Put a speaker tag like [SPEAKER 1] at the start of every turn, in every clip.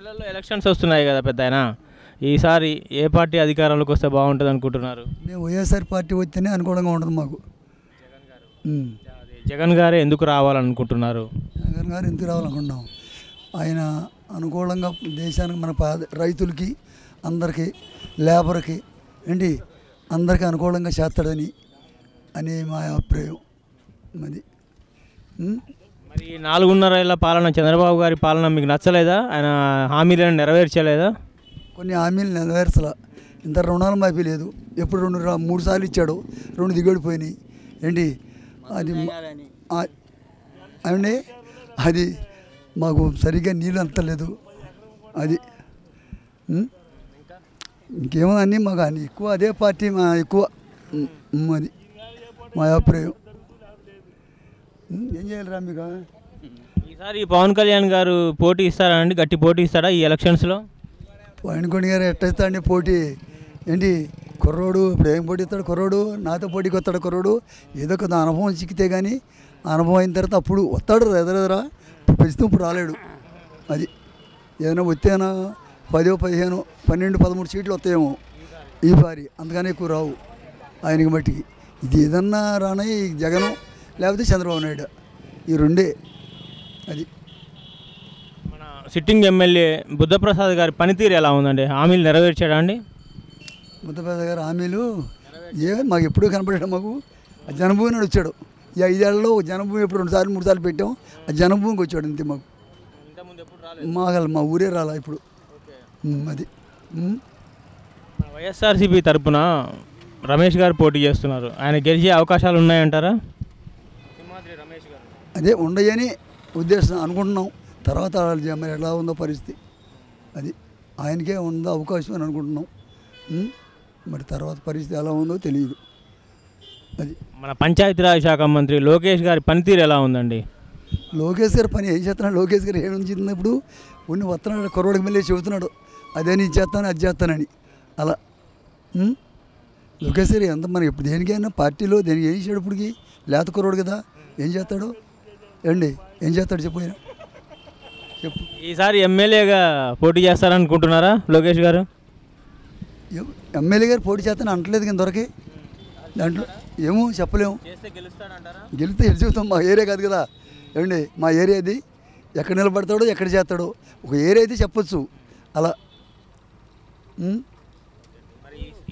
[SPEAKER 1] నెలల్లో ఎలక్షన్స్ వస్తున్నాయి కదా పెద్ద ఈసారి ఏ పార్టీ అధికారంలోకి వస్తే బాగుంటుంది అనుకుంటున్నారు?
[SPEAKER 2] మేము వైఎస్ఆర్ పార్టీ వస్తేనే అనుకూలంగా ఉంటుంది మాకు.
[SPEAKER 1] జగన్ గారే. ఎందుకు రావాలనుకుంటున్నారు?
[SPEAKER 2] జగన్ గారు ఎందుకు రావాలనుకుంటున్నాం? ఆయన అనుకూలంగా దేశానికి మన పా- రైతులకి అందరికీ లేబర్కి ఏంటి? అందరికీ అనుకూలంగా చేస్తాడని అని మా అభిప్రాయం. అది.
[SPEAKER 1] మరి నాలుగున్నర ఏళ్ళ పాలన చంద్రబాబు గారి పాలన మీకు నచ్చలేదా? ఆయన హామీలను నెరవేర్చలేదా?
[SPEAKER 2] కొన్ని హామీలు నెరవేర్చల. ఇంత రుణాలు మాఫీ లేదు. ఎప్పుడు రెండు మూడు సార్లు ఇచ్చాడు. రెండు దిగడిపోయినాయి ఏంటి? అది ఆ- అండి అది మాకు సరిగ్గా నీళ్ళు అంతలేదు అది ఇంకేమో అన్నీ మాకు అన్ని ఎక్కువ అదే పార్టీ మా ఎక్కువ. అది మా అభిప్రాయం. ఏం చేయాలిరా మీకు?
[SPEAKER 1] ఈసారి పవన్ కళ్యాణ్ గారు పోటీ ఇస్తారా అండి? గట్టి పోటీ ఇస్తాడా ఈ ఎలక్షన్స్లో
[SPEAKER 2] వాయినకొండ గారు ఎట్టేస్తాడండి పోటీ? ఏంటి కుర్రోడు ఇప్పుడు ఏం పోటీ ఇస్తాడు కుర్రోడు? నాతో పోటీకి వస్తాడు కుర్రోడు? ఏదో ఒక అనుభవం చిక్కితే కానీ అనుభవం అయిన తర్వాత అప్పుడు వస్తాడు ఎదరెదరా ప్రస్తుతం ఇప్పుడు రాలేడు. అది ఏదైనా వచ్చేనా పదో పదిహేను పన్నెండు పదమూడు సీట్లు వస్తాయేమో ఈ పారి అంతగానే ఎక్కువ రావు. ఆయనకి మట్టికి. ఇది ఏదన్నా రానే ఈ జగన్. లేకపోతే చంద్రబాబు నాయుడు. ఈ రెండే. అది.
[SPEAKER 1] మన సిట్టింగ్ ఎమ్మెల్యే బుద్ధప్రసాద్ గారి పనితీరు ఎలా ఉందండి? హామీలు నెరవేర్చాడా అండి?
[SPEAKER 2] ముద్దపేద గారు హామీలు ఏ మాకు ఎప్పుడూ కనపడాడు మాకు. ఆ జనభూమి నాడు వచ్చాడు. ఈ ఐదేళ్ళలో జనభూమి ఎప్పుడు రెండు సార్లు మూడు సార్లు పెట్టాం. ఆ జనభూమికి వచ్చాడు అంతే మాకు. మాగల మా ఊరే రాలా ఇప్పుడు. అది.
[SPEAKER 1] వైఎస్ఆర్సీపీ తరపున రమేష్ గారు పోటీ చేస్తున్నారు. ఆయన గెలిచే అవకాశాలు ఉన్నాయంటారా?
[SPEAKER 2] అదే ఉండయని ఉద్దేశం అనుకుంటున్నాం. తర్వాత మరి ఎలా ఉందో పరిస్థితి. అది ఆయనకే ఉందో అవకాశం అని అనుకుంటున్నాం. మరి తర్వాత పరిస్థితి ఎలా ఉందో తెలియదు. అది
[SPEAKER 1] మన పంచాయతీరాజ్ శాఖ మంత్రి లోకేష్ గారి పనితీరు ఎలా ఉందండి?
[SPEAKER 2] లోకేష్ గారు పని ఏం చేస్తున్నాడు? లోకేష్ గారు ఏం ఉంచినప్పుడు ఉండి వస్తున్నాడు కుర్రోడికి మళ్ళీ చెబుతున్నాడు. అదే నేను చేస్తాను అది చేస్తానని. అలా? లోకేష్ గారు ఎంత మనకి ఇప్పుడు దేనికైనా పార్టీలో దేనికి ఏం ఇప్పటికి? లేత కుర్రోడు కదా. ఏం చేస్తాడు? ఏండి ఏం చేస్తాడు చెప్పు. చెప్పు.
[SPEAKER 1] ఈసారి ఎమ్మెల్యేగా పోటీ చేస్తారనుకుంటున్నారా లోకేష్ గారు?
[SPEAKER 2] ఎమ్మెల్యే గారు పోటీ చేస్తాను అంటలేదు కింద దొరకే. దాంట్లో ఏమో చెప్పలేము. గెలిస్తే ఎటు చెబుతాం? మా ఏరియా కాదు కదా. ఏమండి మా ఏరియా అది ఎక్కడ నిలబడతాడో ఎక్కడ చేస్తాడో. ఒక ఏరియా అయితే చెప్పొచ్చు. అలా.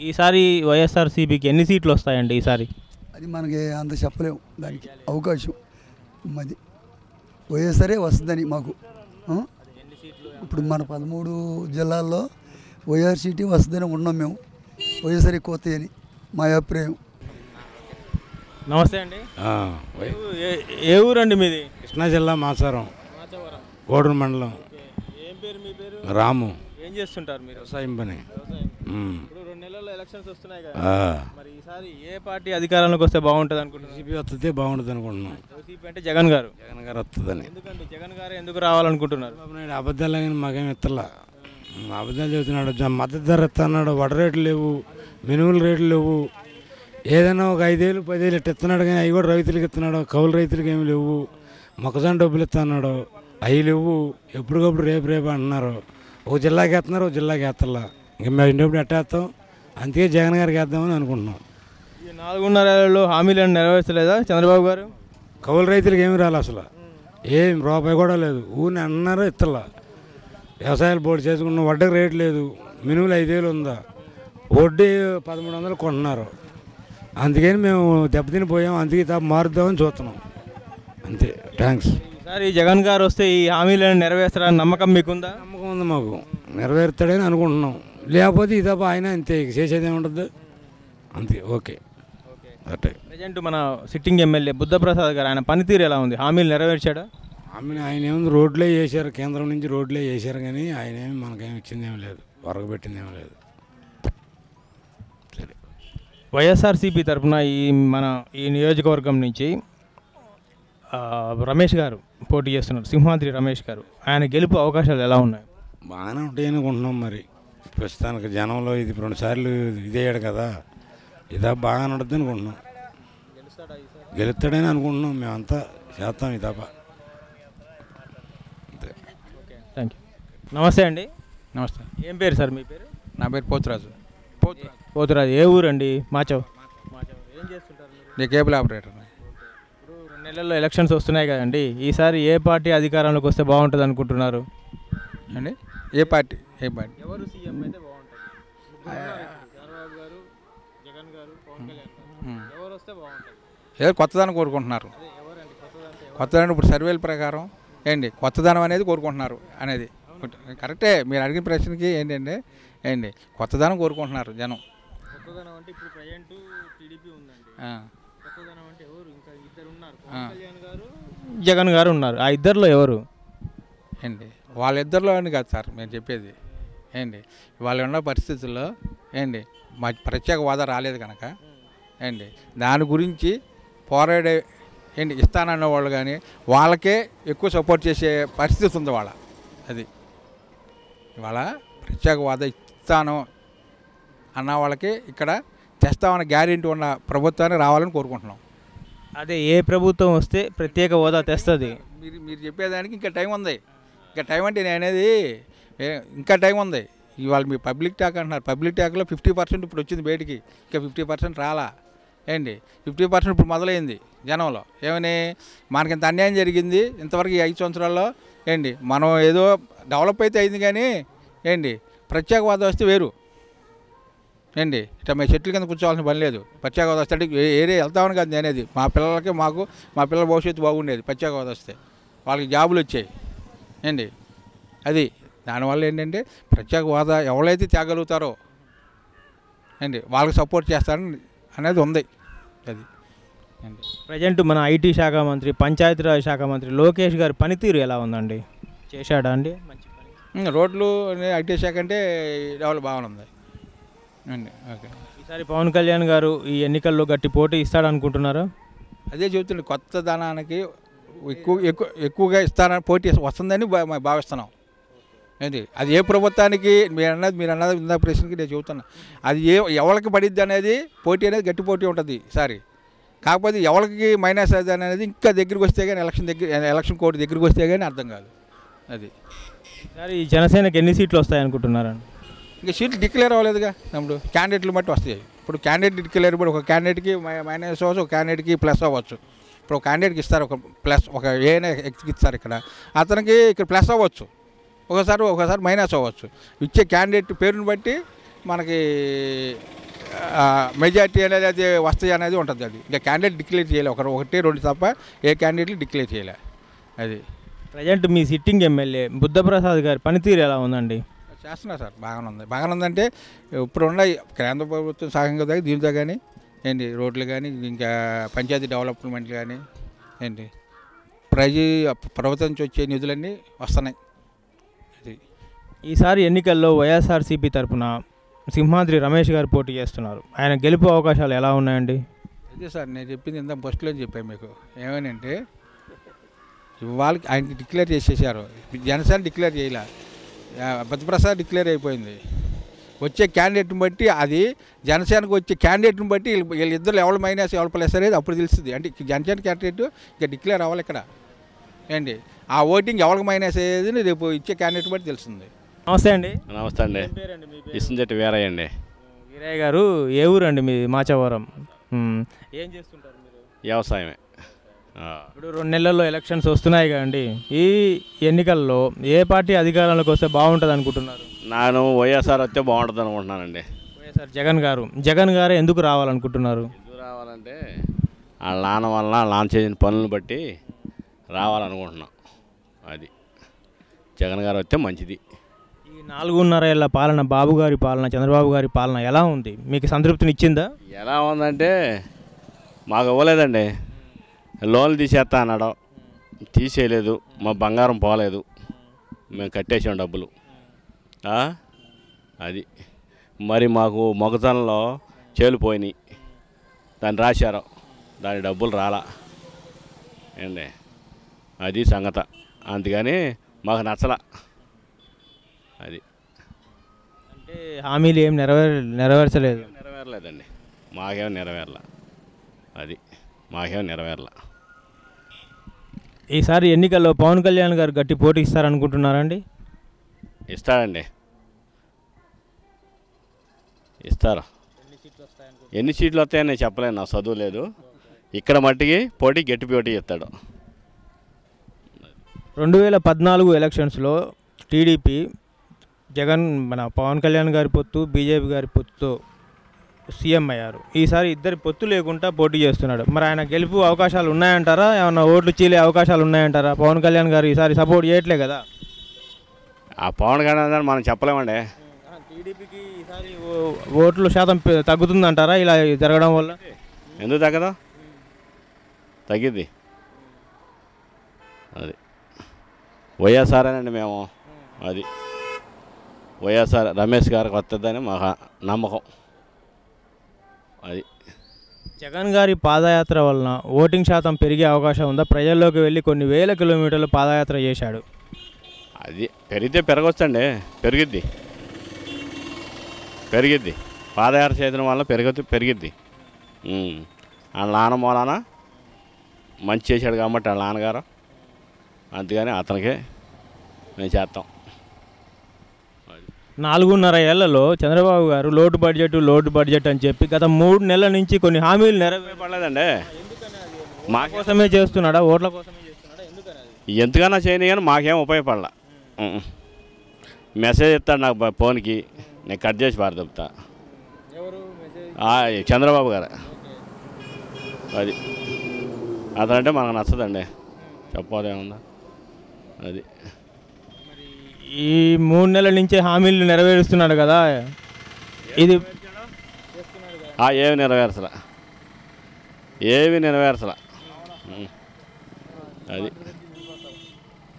[SPEAKER 1] ఈసారి వైఎస్ఆర్సీపీకి ఎన్ని సీట్లు వస్తాయండి ఈసారి?
[SPEAKER 2] అది మనకి అంత చెప్పలేము దానికి అవకాశం అది వైఎస్ఆరే వస్తుందని మాకు? ఇప్పుడు మన పదమూడు జిల్లాల్లో వైఎస్ఆర్సీటీ వస్తుందని ఉన్నాం మేము. వైఎస్ఆర్ ఎక్కువ వస్తాయని మా అభిప్రాయం.
[SPEAKER 1] నమస్తే అండి.
[SPEAKER 3] ఆ,
[SPEAKER 1] ఏ ఊరండి మీది?
[SPEAKER 3] కృష్ణా జిల్లా మాచారం. కోడూరు మండలం.
[SPEAKER 1] ఏం పేరు మీ పేరు?
[SPEAKER 3] రాము.
[SPEAKER 1] ఏం చేస్తుంటారు మీరు?
[SPEAKER 3] వ్యవసాయం పని.
[SPEAKER 1] ఎలక్షన్స్ వస్తున్నాయి కదా. మరి ఈసారి ఏ పార్టీ అధికారంలోకి వస్తే బాగుంటుంది
[SPEAKER 3] వైసీపీ వస్తే బాగుంటుంది అనుకుంటున్నాం.
[SPEAKER 1] వైసీపీ అంటే జగన్ గారు.
[SPEAKER 3] జగన్ గారు వస్తుందని.
[SPEAKER 1] ఎందుకండి? జగన్ గారు ఎందుకు రావాలనుకుంటున్నారు?
[SPEAKER 3] చంద్రబాబు నాయుడు అబద్ధాలు కానీ మాకేం ఇస్తలా ఉమ్, అబద్ధాలు చెబుతున్నాడు జ- మద్దతు ధర ఇస్తున్నాడు వడ రేట్లు లేవు మినుముల రేట్లు లేవు. ఏదైనా ఒక ఐదేళ్ళు పదేళ్ళు ఇట్ట ఇస్తున్నాడు కానీ అవి కూడా రైతులకు ఇస్తున్నాడు కౌలు రైతులకు ఏమి లేవు. మొక్కజొన్న డబ్బులు ఇస్తున్నాడు అవి లేవు. ఎప్పటికప్పుడు రేపు రేపు అంటున్నారు. ఒక జిల్లాకి వేస్తున్నారు ఒక జిల్లాకి వేస్తలా ఇంకా మేము ఇంటప్పుడు ఎట్టేస్తాం? అందుకే జగన్ గారికి వేద్దామని అనుకుంటున్నాం.
[SPEAKER 1] ఈ నాలుగున్నరేళ్ళలో హామీలను నెరవేర్చలేదా చంద్రబాబు గారు?
[SPEAKER 3] కౌలు రైతులకు ఏమి రాలి అసలు. ఏం రూపాయి కూడా లేదు. ఊరిని అన్నారు ఇత్తలా. వ్యవసాయాలు బోర్డు చేసుకున్న వడ్డకి రేటు లేదు. మినుములు ఐదేళ్ళు ఉందా? వడ్డీ పదమూడు వందలు కొంటున్నారు. అందుకని మేము దెబ్బతిని పోయాం. అందుకే తప్ప మారుద్దామని చూస్తున్నాం. అంతే. థ్యాంక్స్
[SPEAKER 1] ఈసారి జగన్ గారు వస్తే ఈ హామీలను నెరవేర్చారని నమ్మకం మీకుందా?
[SPEAKER 3] నమ్మకం ఉంది మాకు. నెరవేరుతాడని అనుకుంటున్నాం. లేకపోతే ఈ తప్ప ఆయన అంతే చేసేది ఏముంటుంది అంతే ఓకే. అట్టే.
[SPEAKER 1] ప్రజెంట్ మన సిట్టింగ్ ఎమ్మెల్యే బుద్ధప్రసాద్ గారు ఆయన పనితీరు ఎలా ఉంది? హామీలు నెరవేర్చాడా?
[SPEAKER 3] ఆమె ఆయన ఏముంది రోడ్లే చేశారు కేంద్రం నుంచి రోడ్లే చేశారు కానీ ఆయన ఏమి మనకేమి ఇచ్చింది ఏమి లేదు వరగబెట్టింది ఏమి లేదు. సరే.
[SPEAKER 1] వైఎస్ఆర్సీపీ తరఫున ఈ మన ఈ నియోజకవర్గం నుంచి రమేష్ గారు పోటీ చేస్తున్నారు సింహాద్రి రమేష్ గారు. ఆయన గెలుపు అవకాశాలు ఎలా ఉన్నాయి?
[SPEAKER 3] బాగానే ఉంటాయి అనుకుంటున్నాం మరి. ప్రస్తుతానికి జనంలో ఇది రెండు సార్లు ఇదయ్యాడు కదా. ఇదా బాగానే ఉంటుంది అనుకుంటున్నాం. గెలుస్తాడని అనుకుంటున్నాం మేమంతా. చేస్తాం తప్ప
[SPEAKER 1] థ్యాంక్ యూ నమస్తే అండి.
[SPEAKER 4] నమస్తే.
[SPEAKER 1] ఏం పేరు సార్ మీ పేరు?
[SPEAKER 4] నా పేరు పోతురాజు.
[SPEAKER 1] పోతురాజు. ఏ ఊరండి? మాచవ్. మాచవ్. ఏం చేస్తుంటారు మీరు?
[SPEAKER 4] నేను కేబుల్ ఆపరేటర్.
[SPEAKER 1] ఇప్పుడు రెండు నెలల్లో ఎలక్షన్స్ వస్తున్నాయి కదండి. ఈసారి ఏ పార్టీ అధికారంలోకి వస్తే బాగుంటుంది అనుకుంటున్నారు?
[SPEAKER 4] అండి ఏ పార్టీ? ఏ పార్టీ
[SPEAKER 1] ఎవరు సీఎం అయితే బాగుంటుంది. చంద్రబాబు గారు జగన్ గారు పవన్ కళ్యాణ్ గారు.
[SPEAKER 4] ఉమ్.
[SPEAKER 1] ఎవరు వస్తే బాగుంటుంది.
[SPEAKER 4] ఏదో కొత్తదనం కోరుకుంటున్నారు? కొత్తదనం ఇప్పుడు సర్వేల ప్రకారం ఏంటి? కొత్తదనం అనేది కోరుకుంటున్నారు అనేది. కరెక్టే మీరు అడిగిన ప్రశ్నకి ఏంటంటే ఏంటి? కొత్తదనం కోరుకుంటున్నారు జనం.
[SPEAKER 1] కొత్తదనం అంటే ఇప్పుడు ప్రజెంట్ టీడీపీ ఉందండి.
[SPEAKER 4] ఆ,
[SPEAKER 1] కొత్తదనం అంటే ఎవరు? ఇంకా ఇద్దరు ఉన్నారు.
[SPEAKER 4] ఆ.
[SPEAKER 1] పవన్ కళ్యాణ్ గారు? జగన్ గారు ఉన్నారు. ఆ ఇద్దరిలో ఎవరు?
[SPEAKER 4] ఏంటి? వాళ్ళిద్దరిలో అని కాదు సార్ మేము చెప్పేది. ఏంటి వాళ్ళు ఉన్న పరిస్థితుల్లో ఏంటి మా ప్రత్యేక హోదా రాలేదు కనుక ఏంటి దాని గురించి పోరాడే ఏంటి ఇస్తానన్న వాళ్ళు కానీ వాళ్ళకే ఎక్కువ సపోర్ట్ చేసే పరిస్థితి ఉంది వాళ్ళ అది. ఇవాళ ప్రత్యేక హోదా ఇస్తాను అన్న వాళ్ళకి ఇక్కడ తెస్తామన్న గ్యారెంటీ ఉన్న ప్రభుత్వాన్ని రావాలని కోరుకుంటున్నాం.
[SPEAKER 1] అదే ఏ ప్రభుత్వం వస్తే ప్రత్యేక హోదా తెస్తుంది.
[SPEAKER 4] మీరు మీరు చెప్పేదానికి ఇంకా టైం ఉంది. ఇంకా టైం అంటే నేను అనేది ఏ- ఇంకా టైం ఉంది. ఇవాళ మీ పబ్లిక్ టాక్ అంటున్నారు. పబ్లిక్ టాక్లో ఫిఫ్టీ పర్సెంట్ ఇప్పుడు వచ్చింది బయటికి. ఇంకా ఫిఫ్టీ పర్సెంట్ రాలా. ఏంటి? ఫిఫ్టీ పర్సెంట్ ఇప్పుడు మొదలైంది జనంలో. ఏమని? మనకి ఇంత అన్యాయం జరిగింది ఇంతవరకు ఈ ఐదు సంవత్సరాల్లో. ఏంటి? మనం ఏదో డెవలప్ అయితే అయింది కానీ ఏంటి? ప్రత్యేకవాదం వస్తే వేరు. ఏంటి? ఇట్లా మేము చెట్ల కింద కూర్చోవాల్సిన పని లేదు. ప్రత్యేక హోదా వస్తే ఏరే వెళ్తామని కాదు నేనేది. అనేది మా పిల్లలకి మాకు మా పిల్లల భవిష్యత్తు బాగుండేది ప్రత్యేక హోదా వస్తే. వాళ్ళకి జాబులు వచ్చాయి. ఏంటి? అది దానివల్ల ఏంటంటే ప్రత్యేక హోదా ఎవరైతే తేగలుగుతారో ఏంటి వాళ్ళకి సపోర్ట్ చేస్తారని అనేది ఉంది అది. ఏంటి?
[SPEAKER 1] ప్రజెంట్ మన ఐటీ శాఖ మంత్రి పంచాయతీరాజ్ శాఖ మంత్రి లోకేష్ గారి పనితీరు ఎలా ఉందండి? చేశాడా అండి? మంచి పని.
[SPEAKER 4] రోడ్లు ఐటీ శాఖ అంటే డెవలప్ బాగానే ఉంది అండి ఓకే.
[SPEAKER 1] ఈసారి పవన్ కళ్యాణ్ గారు ఈ ఎన్నికల్లో గట్టి పోటీ ఇస్తాడనుకుంటున్నారా?
[SPEAKER 4] అదే చెబుతుంది కొత్త ధనానికి ఎక్కువ ఎక్కువ ఎక్కువగా ఇస్తారని పోటీ వస్తుందని భావిస్తున్నాం. ఏంటి? అది ఏ ప్రభుత్వానికి మీరు అన్నది మీరు అన్నది ఇందా ప్రశ్నకి నేను చెబుతున్నా. అది ఏ ఎవరికి పడిద్ది అనేది పోటీ అనేది గట్టి పోటీ ఉంటుంది ఈసారి కాకపోతే ఎవరికి మైనస్ అది అనేది ఇంకా దగ్గరికి వస్తే కానీ ఎలక్షన్ దగ్గర ఎలక్షన్ కోడ్ దగ్గరికి వస్తే కానీ అర్థం కాదు. అది.
[SPEAKER 1] ఈసారి ఈ జనసేనకి ఎన్ని సీట్లు వస్తాయనుకుంటున్నారండి
[SPEAKER 4] ఇంకా సీట్లు డిక్లేర్ అవ్వలేదుగా తమ్ముడు క్యాండిడేట్లు బట్టి వస్తాయి. ఇప్పుడు క్యాండిడేట్ డిక్లేర్ ఇప్పుడు ఒక క్యాండిడేట్కి మైనస్ అవ్వచ్చు ఒక క్యాండిడేట్కి ప్లస్ అవ్వచ్చు. ఇప్పుడు ఒక క్యాండిడేట్కి ఇస్తారు ఒక ప్లస్ ఒక ఏనే ఇస్తారు ఇక్కడ. అతనికి ఇక్కడ ప్లస్ అవ్వచ్చు. ఒకసారి ఒకసారి మైనస్ అవ్వచ్చు. ఇచ్చే క్యాండిడేట్ పేరుని బట్టి మనకి మెజార్టీ అనేది అది వస్తాయి అనేది ఉంటుంది అది. ఇంకా క్యాండిడేట్ డిక్లేర్ చేయలే ఒకరు ఒకటి రెండు తప్ప ఏ క్యాండిడేట్లు డిక్లేర్ చేయలే. అది.
[SPEAKER 1] ప్రజెంట్ మీ సిట్టింగ్ ఎమ్మెల్యే బుద్ధప్రసాద్ గారి పనితీరు ఎలా ఉందండి?
[SPEAKER 4] చేస్తున్నారు సార్ బాగానే ఉంది బాగానే ఉందంటే ఇప్పుడు ఉన్న కేంద్ర ప్రభుత్వం సహాయం కదా దీంతో కానీ ఏంటి రోడ్లు కానీ ఇంకా పంచాయతీ డెవలప్మెంట్ కానీ ఏంటి ప్రజ ప్రభుత్వం నుంచి వచ్చే నిధులన్నీ వస్తున్నాయి.
[SPEAKER 1] ఈసారి ఎన్నికల్లో వైఎస్ఆర్సీపీ తరపున సింహాద్రి రమేష్ గారు పోటీ చేస్తున్నారు. ఆయన గెలుపు అవకాశాలు ఎలా ఉన్నాయండి?
[SPEAKER 4] అదే సార్ నేను చెప్పింది ఇంత ఫస్ట్లో చెప్పాను మీకు. ఏమనంటే వాళ్ళకి ఆయనకి డిక్లేర్ చేసేసారు. జనసేన డిక్లేర్ చేయలే. భద్రప్రసాద్ డిక్లేర్ అయిపోయింది. వచ్చే క్యాండిడేట్ని బట్టి అది జనసేనకు వచ్చే క్యాండిడేట్ని బట్టి వీళ్ళిద్దరు ఎవరు మైనస్ ఎవరు ప్లస్ అనేది అప్పుడు తెలుస్తుంది. అంటే జనసేన క్యాండిడేట్ ఇక డిక్లేర్ అవ్వాలి ఇక్కడ. ఏంటి? ఆ ఓటింగ్ ఎవరికి మైనస్ అయ్యేది రేపు ఇచ్చే క్యాండిడేట్ బట్టి తెలుస్తుంది.
[SPEAKER 1] నమస్తే అండి.
[SPEAKER 5] నమస్తే అండి. ఇసుంజటి వీరయ్య అండి
[SPEAKER 1] వీరయ్య గారు ఏ ఊరండి మీ? మాచవరం. ఏం చేస్తుంటారు మీరు?
[SPEAKER 5] వ్యవసాయమే. ఆ,
[SPEAKER 1] ఇప్పుడు రెండు నెలల్లో ఎలక్షన్స్ వస్తున్నాయి కదండి. ఈ ఎన్నికల్లో ఏ పార్టీ అధికారంలోకి వస్తే బాగుంటుంది అనుకుంటున్నారు?
[SPEAKER 5] నేను వైఎస్ఆర్ వస్తే బాగుంటుంది అనుకుంటున్నానండి.
[SPEAKER 1] వైఎస్ఆర్ జగన్ గారు. జగన్ గారు ఎందుకు రావాలనుకుంటున్నారు?
[SPEAKER 5] ఎందుకు రావాలంటే వాళ్ళ నాన్న వల్ల నాన్న చేసిన పనులను బట్టి రావాలనుకుంటున్నాం. అది. జగన్ గారు వస్తే మంచిది.
[SPEAKER 1] నాలుగున్నర ఏళ్ళ పాలన బాబు గారి పాలన చంద్రబాబు గారి పాలన ఎలా ఉంది? మీకు సంతృప్తిని ఇచ్చిందా
[SPEAKER 5] ఎలా ఉందంటే మాకు ఇవ్వలేదండి. లోన్లు తీసేస్తా అన్నాడు. తీసేయలేదు. మా బంగారం పోలేదు. మేము కట్టేసాం డబ్బులు. అది. మరి మాకు మొగతనంలో చేలు పోయినాయి. దాన్ని రాశారు. దాని డబ్బులు రాలా. ఏండి అది సంగత. అందుకని మాకు నచ్చల. అది.
[SPEAKER 1] అంటే హామీలు ఏం నెరవేర నెరవేర్చలేదు.
[SPEAKER 5] నెరవేరలేదండి. మాకేం నెరవేరల. అది. మాకేం నెరవేరల.
[SPEAKER 1] ఈసారి ఎన్నికల్లో పవన్ కళ్యాణ్ గారు గట్టి పోటీ ఇస్తారనుకుంటున్నారండి?
[SPEAKER 5] ఇస్తాడండి. ఇస్తారు. ఎన్ని సీట్లు వస్తాయని నేను చెప్పలేను. నా చదువు లేదు. ఇక్కడ మట్టికి పోటీ గట్టి పోటీ ఇస్తాడు
[SPEAKER 1] రెండు వేల పద్నాలుగు ఎలక్షన్స్లో టీడీపీ జగన్ మన పవన్ కళ్యాణ్ గారి పొత్తు బీజేపీ గారి పొత్తుతో సీఎం అయ్యారు. ఈసారి ఇద్దరి పొత్తు లేకుండా పోటీ చేస్తున్నాడు. మరి ఆయన గెలుపు అవకాశాలు ఉన్నాయంటారా? ఏమన్నా ఓట్లు చీలే అవకాశాలు ఉన్నాయంటారా? పవన్ కళ్యాణ్ గారు ఈసారి సపోర్ట్ చేయట్లే కదా.
[SPEAKER 5] ఆ పవన్ కళ్యాణ్ గారు మనం చెప్పలేమండి.
[SPEAKER 1] టీడీపీకి ఈసారి ఓట్లు శాతం తగ్గుతుందంటారా? ఇలా జరగడం వల్ల?
[SPEAKER 5] ఎందుకు తగ్గదు? తగ్గిద్ది. అది. వైఎస్ఆర్నండి మేము. అది. వైఎస్ఆర్ రమేష్ గారికి వస్తుందని మా నమ్మకం. అది.
[SPEAKER 1] జగన్ గారి పాదయాత్ర వలన ఓటింగ్ శాతం పెరిగే అవకాశం ఉందా? ప్రజల్లోకి వెళ్ళి కొన్ని వేల కిలోమీటర్లు పాదయాత్ర చేశాడు.
[SPEAKER 5] అది పెరిగితే పెరగొచ్చండి. పెరిగిద్ది. పెరిగిద్ది. పాదయాత్ర చేయడం వల్ల పెరగదు పెరిగిద్ది. వాళ్ళ నాన్న మూలాన మంచి చేశాడు కాబట్టి వాళ్ళ నాన్నగారు. అందుకని అతనికే మేము చేస్తాం
[SPEAKER 1] నాలుగున్నర ఏళ్ళలో చంద్రబాబు గారు లోటు బడ్జెట్ లోటు బడ్జెట్ అని చెప్పి గత మూడు నెలల నుంచి కొన్ని హామీలు నెరవేర్చడం
[SPEAKER 5] పడలేదండి మాకే
[SPEAKER 1] కోసమే చేస్తున్నాడా? ఓట్ల కోసమే చేస్తున్నాడా?
[SPEAKER 5] చేయని కానీ మాకేం ఉపయోగపడలా. మెసేజ్ ఇస్తాడు నాకు ఫోన్కి. నేను కట్ చేసి
[SPEAKER 1] మెసేజ్?
[SPEAKER 5] ఆ, చంద్రబాబు గారు. అది. అతనంటే మనకు నచ్చదండి. చెప్పాలేముందా అది.
[SPEAKER 1] ఈ మూడు నెలల నుంచే హామీలు నెరవేరుస్తున్నాడు కదా. ఇది
[SPEAKER 5] ఆ, ఏమి నెరవేర్చలా? ఏమి నెరవేర్చలా? ఉమ్. అది.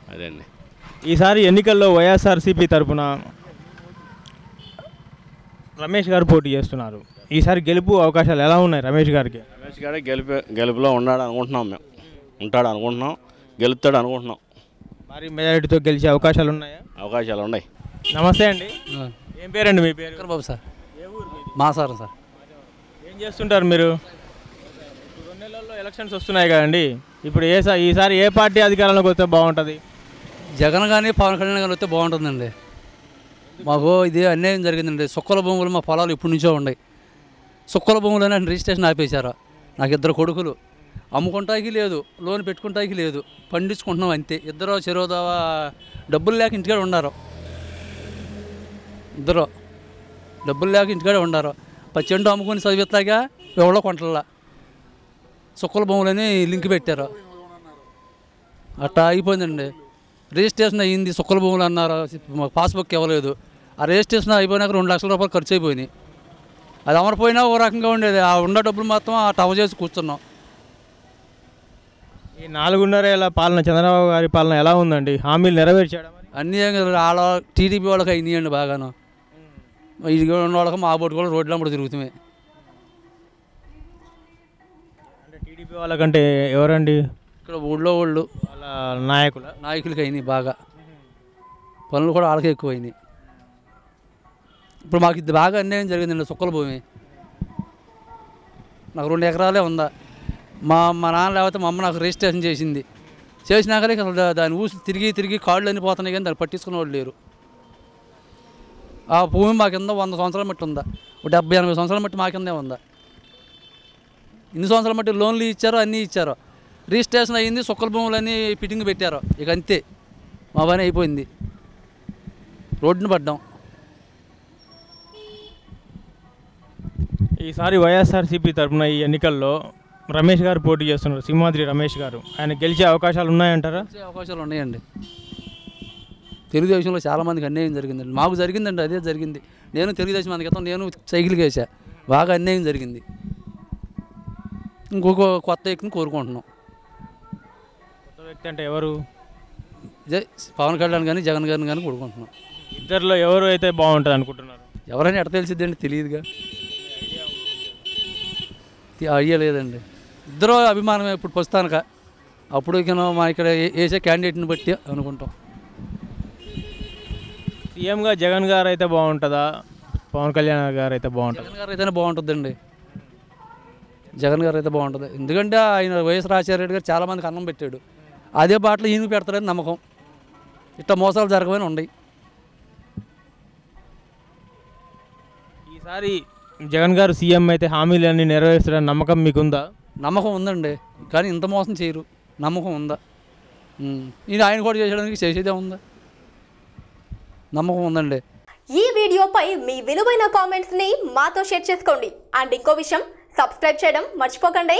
[SPEAKER 5] అదండి.
[SPEAKER 1] ఈసారి ఎన్నికల్లో వైఎస్ఆర్సీపీ తరపున రమేష్ గారు పోటీ చేస్తున్నారు. ఈసారి గెలుపు అవకాశాలు ఎలా ఉన్నాయి రమేష్ గారికి?
[SPEAKER 5] రమేష్ గారే గెలుపు గెలుపులో ఉన్నాడు అనుకుంటున్నాం మేము. ఉంటాడు అనుకుంటున్నాం. గెలుస్తాడు అనుకుంటున్నాం.
[SPEAKER 1] మరి మెజారిటీతో గెలిచే అవకాశాలు ఉన్నాయా?
[SPEAKER 5] అవకాశాలు ఉన్నాయి.
[SPEAKER 1] నమస్తే అండి. ఏం పేరండి మీ పేరు?
[SPEAKER 6] బాబు సార్. మా సార్ సార్.
[SPEAKER 1] ఏం చేస్తుంటారు మీరు? ఇప్పుడు రెండు నెలల్లో ఎలక్షన్స్ వస్తున్నాయి కదండి. ఇప్పుడు ఏ సా- ఈసారి ఏ పార్టీ అధికారంలోకి వస్తే బాగుంటుంది?
[SPEAKER 6] జగన్ కానీ పవన్ కళ్యాణ్ గారు వస్తే బాగుంటుందండి. మాకు ఇది అన్యాయం జరిగిందండి. సుక్కల భూములు మా పొలాలు ఇప్పటి నుంచో ఉన్నాయి. సుక్కల భూములు అని రిజిస్ట్రేషన్ ఆపేశారు. నాకు ఇద్దరు కొడుకులు. అమ్ముకుంటానికి లేదు లోన్ పెట్టుకుంటాకి లేదు పండించుకుంటున్నాం అంతే. ఇద్దరు చెరోదావా డబ్బులు లేక ఇంటికాడ ఉన్నారు ఇద్దరు డబ్బులు లేక ఇంటికాడే ఉన్నారు పచ్చెండు అమ్ముకొని చదివిస్తాగా ఎవడో కొంటల్లా సుక్కల భూములని లింక్ పెట్టారు. అట్టా అయిపోయిందండి. రిజిస్ట్రేషన్ అయ్యింది సుక్కల భూములు అన్నారు. మాకు పాస్బుక్ ఇవ్వలేదు. ఆ రిజిస్ట్రేషన్ అయిపోయినాక రెండు లక్షల రూపాయలు ఖర్చు అయిపోయినాయి. అది అమరిపోయినా ఓ రకంగా ఉండేది. ఆ ఉన్న డబ్బులు మాత్రం ఆ టవ చేసి కూర్చున్నాం.
[SPEAKER 1] ఈ నాలుగున్నర ఏళ్ళ పాలన చంద్రబాబు గారి పాలన ఎలా ఉందండి? హామీలు నెరవేర్చాడా
[SPEAKER 6] అన్నీ వాళ్ళ టీడీపీ వాళ్ళకి అయినాయండి బాగాను. ఇది ఉన్న వాళ్ళకి మా బోటు కూడా రోడ్లు అప్పుడు తిరుగుతామే
[SPEAKER 1] అంటే టీడీపీ వాళ్ళకంటే ఎవరండి?
[SPEAKER 6] ఇక్కడ ఊళ్ళో వాళ్ళు.
[SPEAKER 1] వాళ్ళ నాయకుల?
[SPEAKER 6] నాయకులకి అయినాయి బాగా. పనులు కూడా వాళ్ళకే ఎక్కువ అయినాయి ఇప్పుడు మాకు ఇది బాగా అన్యాయం జరిగిందండి సుక్కల భూమి. నాకు రెండు ఎకరాలే ఉందా? మా మా నాన్న లేకపోతే మా అమ్మ నాకు రిజిస్ట్రేషన్ చేసింది. చేసినాకనే అసలు దాని ఊసి తిరిగి తిరిగి కాళ్ళు అన్ని పోతున్నాయి కానీ దాన్ని పట్టించుకునే వాళ్ళు లేరు. ఆ భూమి మా కింద వంద సంవత్సరాల మట్టి ఉందా? ఒక డెబ్బై ఎనభై సంవత్సరాల మట్టి మా కిందే ఉందా? ఇన్ని సంవత్సరాల మట్టి లోన్లు ఇచ్చారో అన్నీ ఇచ్చారో? రిజిస్ట్రేషన్ అయ్యింది సుక్కల భూములన్నీ ఫిట్టింగ్ పెట్టారు. ఇక అంతే. మా పని అయిపోయింది. రోడ్డున పడ్డాం.
[SPEAKER 1] ఈసారి వైఎస్ఆర్సీపీ తరపున ఈ ఎన్నికల్లో రమేష్ గారు పోటీ చేస్తున్నారు. సింహాద్రి రమేష్ గారు. ఆయన గెలిచే అవకాశాలు ఉన్నాయంటారా?
[SPEAKER 6] అవకాశాలు ఉన్నాయండి. తెలుగుదేశంలో చాలామందికి అన్యాయం జరిగిందండి. మాకు జరిగిందండి అదే జరిగింది. నేను తెలుగుదేశం అంత క్రితం నేను సైకిల్కి వేసా బాగా అన్యాయం జరిగింది. ఇంకొక కొత్త వ్యక్తిని కోరుకుంటున్నాం.
[SPEAKER 1] కొత్త వ్యక్తి అంటే ఎవరు?
[SPEAKER 6] పవన్ కళ్యాణ్ కానీ జగన్ గారిని కానీ కోరుకుంటున్నాం.
[SPEAKER 1] ఇద్దరిలో ఎవరు అయితే బాగుంటుంది అనుకుంటున్నారు?
[SPEAKER 6] ఎవరైనా ఎట తెలిసిద్దండి తెలియదుగా ఐడియా లేదండి. ఇద్దరు అభిమానమే ఇప్పుడు ప్రస్తుతానిక. అప్పుడు మా ఇక్కడ వేసే క్యాండిడేట్ని బట్టి అనుకుంటాం.
[SPEAKER 1] సీఎంగా జగన్ గారు అయితే బాగుంటుందా? పవన్ కళ్యాణ్ గారు అయితే బాగుంటుందా?
[SPEAKER 6] జగన్ గారు అయితేనే బాగుంటుందండి. జగన్ గారు అయితే బాగుంటుంది. ఎందుకంటే ఆయన వైఎస్ రాజశేఖర రెడ్డి గారు చాలామందికి అన్నం పెట్టాడు. అదే బాటలో ఈయన పెడతారని నమ్మకం. ఇట్లా మోసాలు జరగవని ఉన్నాయి.
[SPEAKER 1] ఈసారి జగన్ గారు సీఎం అయితే హామీలన్నీ నెరవేర్చడానికి నమ్మకం మీకుందా?
[SPEAKER 6] నమ్మకం ఉందండి. కానీ ఇంత మోసం చేయరు. నమ్మకం ఉందా? ఇది ఆయన కూడా చేసేయడానికి చేసేదే ఉందా? నమ్మకం ఉందండి.
[SPEAKER 7] ఈ వీడియోపై మీ విలువైన కామెంట్స్ని మాతో షేర్ చేసుకోండి. అండ్ ఇంకో విషయం సబ్స్క్రైబ్ చేయడం మర్చిపోకండి.